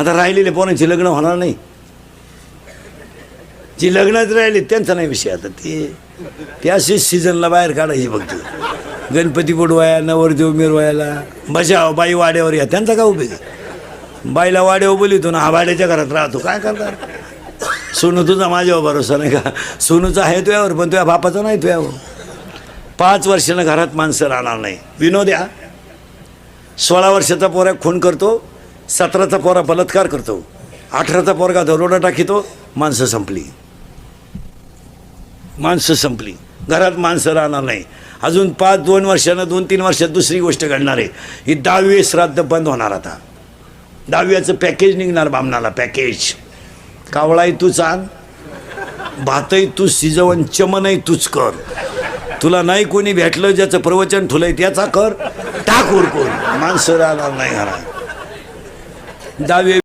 आता राहिलेले पोरांची लग्न होणार नाही. जी लग्नात राहिली त्यांचा नाही विषय आता. ते ते असेच सीझनला बाहेर काढायची फक्त. गणपती बुडवाया नवरदेव मिरवायला. बजाव बाई वाड्यावर या. त्यांचा का उपयोग बाईला वाड्यावर बोलितो ना हा वाड्याच्या घरात राहतो. काय करणार? सोनू तुझा माझ्यावर भरोसा नाही का? सोनूचा आहे तुझ्यावर पण तुझ्या बापाचा नाही तुझ्यावर. पाच वर्षानं घरात माणसं राहणार नाही. विनोद या. सोळा वर्षाचा पोऱ्या खून करतो. सतराचा पोरा बलात्कार करतो. अठराचा पोरगा दरोडा टाकीतो माणसं संपली. माणसं संपली. घरात माणसं राहणार नाही. अजून पाच दोन वर्षानं दोन तीन वर्षात दुसरी गोष्ट घडणार आहे. ही दहावी श्राद्ध बंद होणार आता. दहाव्याचं पॅकेज निघणार बामणाला पॅकेज कावळाही तूच आण भातही तूच शिजवण चमनही तूच कर. तुला नाही कोणी भेटलं ज्याचं प्रवचन ठुलंय त्याचा कर. टाक उरकून. माणसं राहणार नाही घरात. दहावी